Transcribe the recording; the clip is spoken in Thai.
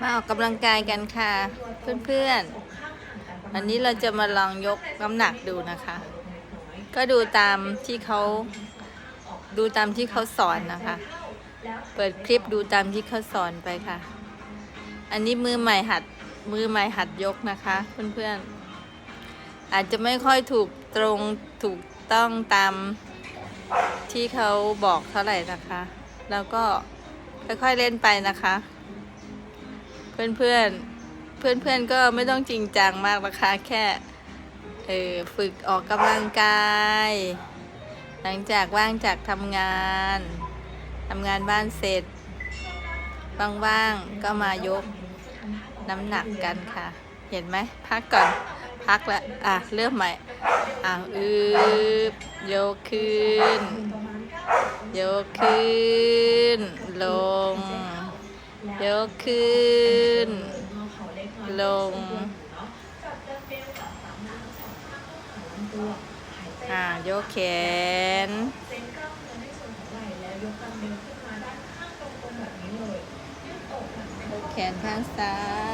มาออกกำลังกายกันค่ะ เพื่อนๆอันนี้เราจะมาลองยกน้ำหนักดูนะคะ ก็ดูตามที่เขาดูตามที่เขาสอนนะคะ เปิดคลิปดูตามที่เขาสอนไปค่ะ อันนี้มือใหม่หัดมือใหม่หัดยกนะคะ เพื่อนๆ อาจจะไม่ค่อยถูกตรงถูกต้องตามที่เขาบอกเท่าไหร่นะคะ แล้วก็ค่อยๆเล่นไปนะคะ อนเพื่อนเพื่อนเพื่อนก็ไม่ต้องจริงจังมากนะคะแค่เออฝึกออกกำลังกาย หลังจากว่างจากทำงานทำงานบ้านเสร็จว่างๆก็มายกน้ำหนักกันค่ะ เห็นไหมพักก่อนพักแล้วอะเริ่มใหม่อะอืบยกขึ้น ยกขึ้น ลง ยกขึ้น ลงอ่ายกแขนยกแขนข้างซ้าย